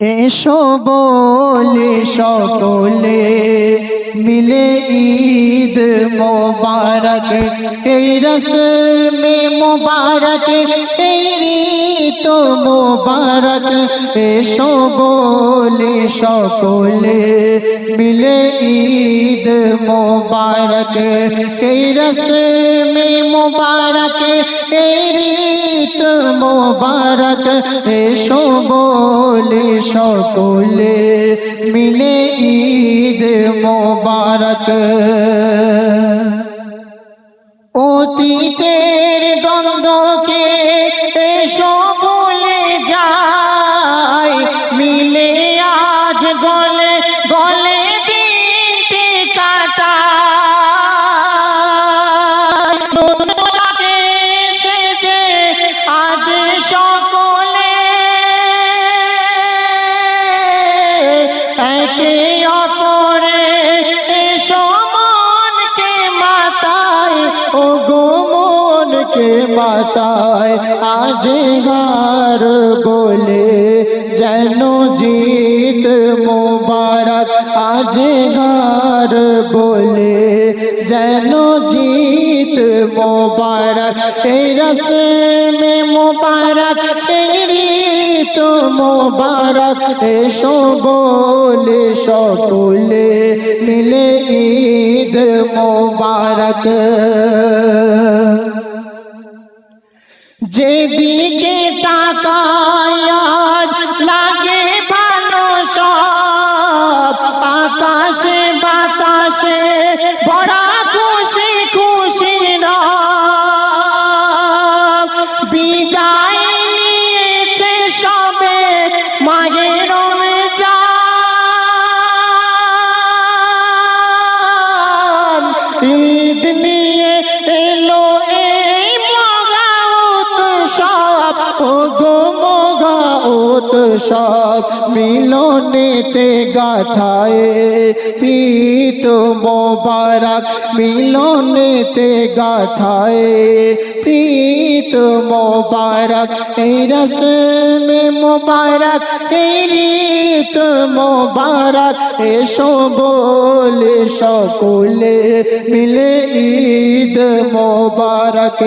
এসো বলে সকলে মিলে ঈদ মোবারক। এই রসমে মোবারক, এই ঋত মোবারক। এসো বলে সকলে মিলে ঈদ মোবারক। এই রসমে মোবারক, এই ঋত মোবারক। এসো বলে সকলে মিলে ঈদ মোবারক। অতীতের দ্বন্দ্বকে সকলে যায় মিলে আজ গলে গলে একে অপরে সমানকে মাতায় ও গো মনকে মাতায় আজ হার বলে যেন জিত আজ হার বলে যেন জিত মোবারক। এই রসমে মোবারক, তেরি তো মোবারক। এসো বলে সকলে মিলে ঈদ মোবারক। যেদিকে তাকায় উৎসব মিলনেতে গাথায় প্রীত মোবারক মিলনেতে গাথায় প্রীত মোবারক, এই রসমে মোবারক, এই রীত মোবারক, এসো বলে সকলে মিলে ঈদ মোবারক।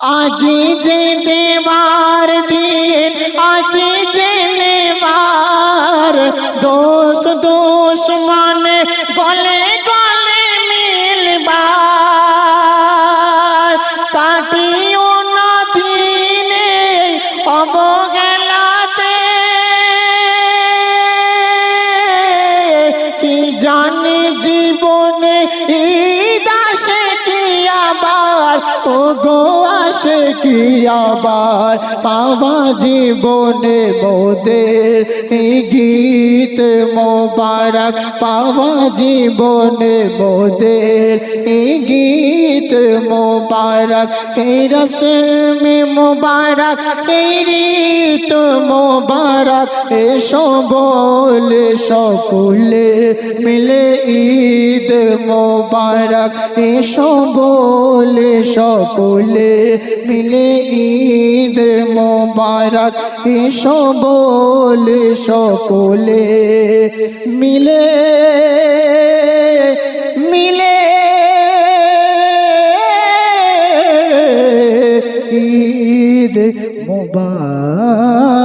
আজি যে দেবার দিন, আজি যে নেবার। দোষ দোষ মানে গলে গলে মিলবার। কাটিও না দিনে অবহেলাতে। জানি জীবনে ঈদ কি আবার? ও গো আসে কি আবার? পাওয়া জীবনে মোদের এই গীত মোবারক। পাওয়া জীবনে মোদের এই গীত মোবারক। এই রসমে মোবারক, এই ঋত মোবারক। এসো বলে সকলে মিলে ঈদ মোবারক এসো বলে সকলে মিলে ঈদ মোবারক এসো বলে সকলে মিলে মিলে ঈদ মোবারক।